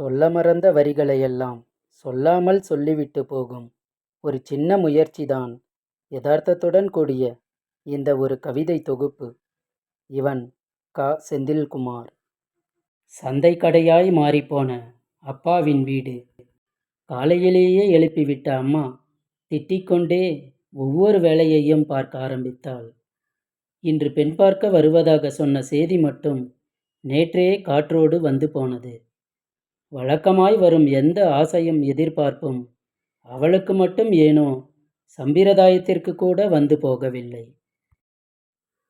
சொல்ல மறந்த வரிகளையெல்லாம் சொல்லாமல் சொல்லிவிட்டு போகும் ஒரு சின்ன முயற்சிதான் யதார்த்தத்துடன் கூடிய இந்த ஒரு கவிதை தொகுப்பு. இவன் க. செந்தில்குமார். சந்தை கடையாய் மாறிப்போன அப்பாவின் வீடு. காலையிலேயே எழுப்பிவிட்ட அம்மா திட்டிக்கொண்டே ஒவ்வொரு வேலையையும் பார்க்க ஆரம்பித்தாள். இன்று பெண் பார்க்க வருவதாக சொன்ன செய்தி மட்டும் நேற்றே காற்றோடு வந்து போனது. வழக்கமாய் வரும் எந்த ஆசையும் எதிர்பார்ப்பும் அவளுக்கு மட்டும் ஏனோ சம்பிரதாயத்திற்கு கூட வந்து போகவில்லை.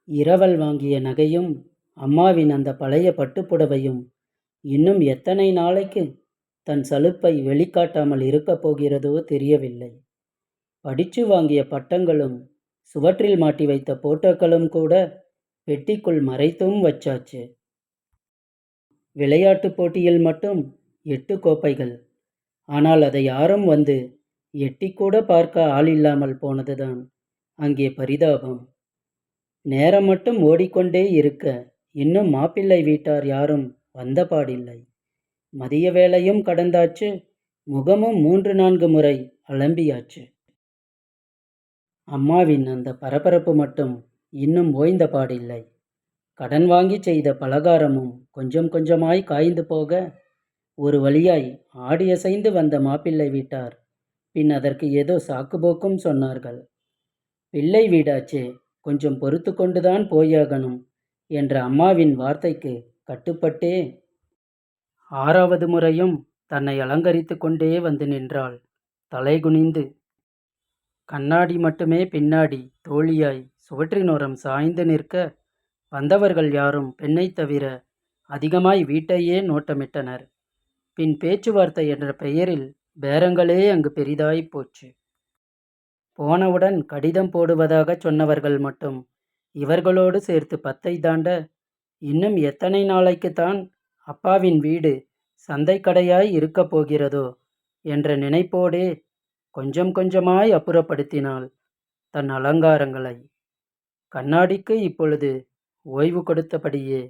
இரவல் வாங்கிய நகையும் அம்மாவின் அந்த பழைய பட்டுப்புடவையும் இன்னும் எத்தனை நாளைக்கு தன் சலுப்பை வெளிக்காட்டாமல் இருக்கப் போகிறதோ தெரியவில்லை. படிச்சு வாங்கிய பட்டங்களும் சுவற்றில் மாட்டி வைத்த போட்டோக்களும் கூட பெட்டிக்குள் மறைத்தும் வச்சாச்சு. விளையாட்டுப் போட்டியில் மட்டும் எட்டு கோப்பைகள். ஆனால் அதை யாரும் வந்து எட்டிக்கூட பார்க்க ஆள் இல்லாமல் போனதுதான் அங்கே பரிதாபம். நேரம் மட்டும் ஓடிக்கொண்டே இருக்க இன்னும் மாப்பிள்ளை வீட்டார் யாரும் வந்த பாடில்லை மதிய வேளையும் கடந்தாச்சு முகமும் மூன்று நான்கு முறை அலம்பியாச்சு. அம்மாவின் அந்த பரபரப்பு மட்டும் இன்னும் ஓய்ந்த பாடில்லை கடன் வாங்கிச் செய்த பலகாரமும் கொஞ்சம் கொஞ்சமாய் காய்ந்து போக ஒரு வழியாய் ஆடி அசைந்து வந்த மாப்பிள்ளை வீட்டார் பின் அதற்கு ஏதோ சாக்குப்போக்கும் சொன்னார்கள். பிள்ளை வீடாச்சே கொஞ்சம் பொறுத்துக்கொண்டுதான் போயாகணும் என்ற அம்மாவின் வார்த்தைக்கு கட்டுப்பட்டே ஆறாவது முறையும் தன்னை அலங்கரித்து கொண்டே வந்து நின்றாள் தலைகுனிந்து. கண்ணாடி மட்டுமே பின்னாடி தோழியாய் சுவற்றினோரம் சாய்ந்து நிற்க வந்தவர்கள் யாரும் பெண்ணைத் தவிர அதிகமாய் வீட்டையே நோட்டமிட்டனர். பின் பேச்சுவார்த்தை என்ற பெயரில் பேரங்களே அங்கு பெரிதாய்ப் போச்சு. போனவுடன் கடிதம் போடுவதாகச் சொன்னவர்கள் மட்டும் இவர்களோடு சேர்த்து பத்தை தாண்ட இன்னும் எத்தனை நாளைக்குத்தான் அப்பாவின் வீடு சந்தைக்கடையாய் இருக்கப் போகிறதோ என்ற நினைப்போடே கொஞ்சம் கொஞ்சமாய் அப்புறப்படுத்தினாள் தன் அலங்காரங்களை. கண்ணாடிக்கு இப்பொழுது ஓய்வு கொடுத்தபடியே